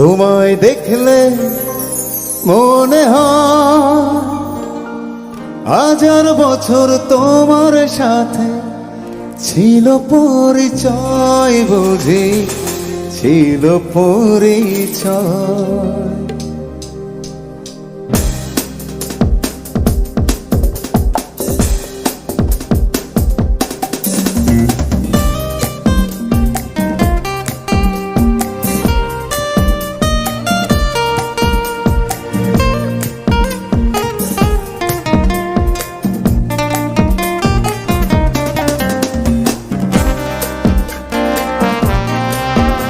তোমায় দেখলে মনে হাজার বছর তোমার সাথে ছিল পরিচয় বুঝি ছিল পরিচয়।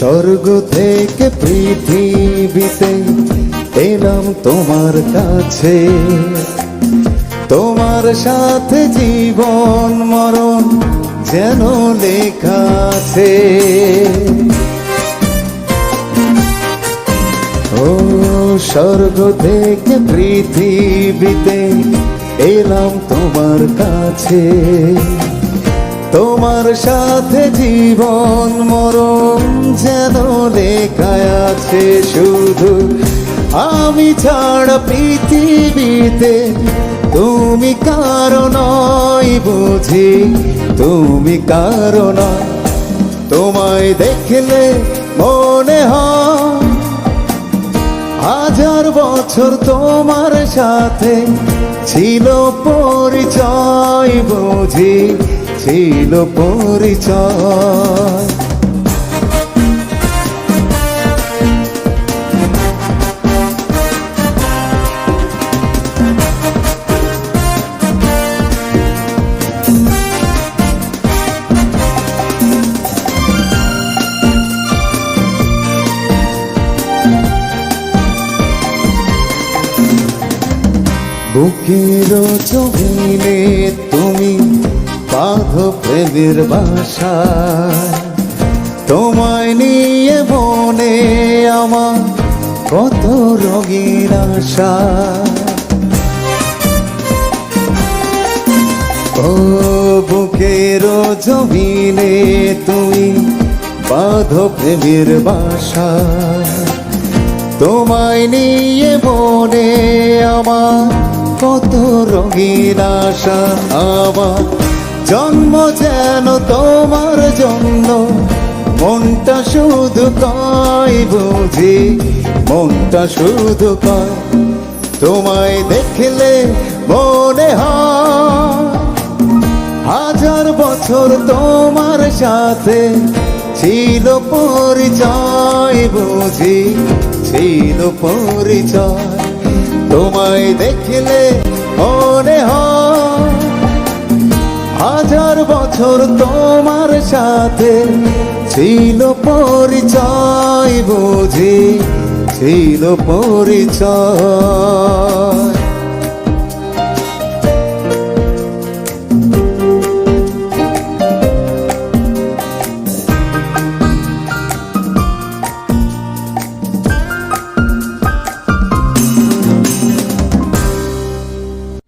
স্বর্গ থেকে পৃথিবীতে এলাম তোমার কাছে। তোমার সাথে জীবন মরণ যেন লেখা আছে। ও স্বর্গ থেকে পৃথিবীতে এলাম তোমার কাছে। তোমার সাথে জীবন মরণ যেন লেখায় আছে শুধু। আমি ছাড়া পৃথিবীতে তুমি কারণ বুঝি, তুমি কারণ তোমায় দেখলে মনে হয় হাজার বছর তোমার সাথে ছিল পরিচয় বুঝি। ছিল পরিচয়। বুকের জমিনে তুমি বাঁধ প্রেমের বাসা। তোমায় নিয়ে মনে আমার কত রঙিন আশা। ও বুকের জমিনে তুমি বাঁধ প্রেমের বাসা। তোমায় নিয়ে মনে আমার কত রঙিন আশা। আমার জন্ম যেন তোমার জন্য। মনটা শুধু কয় বুঝি, মনটা শুধু কয়, তোমায় দেখলে মনে হাজার বছর তোমার সাথে ছিল পরিচয় বুঝি, ছিল পরিচয়। তোমায় দেখলে মনে হয়। হাজার বছর তোমার সাথে ছিল পরিচয় বুঝি ছিল পরিচয়।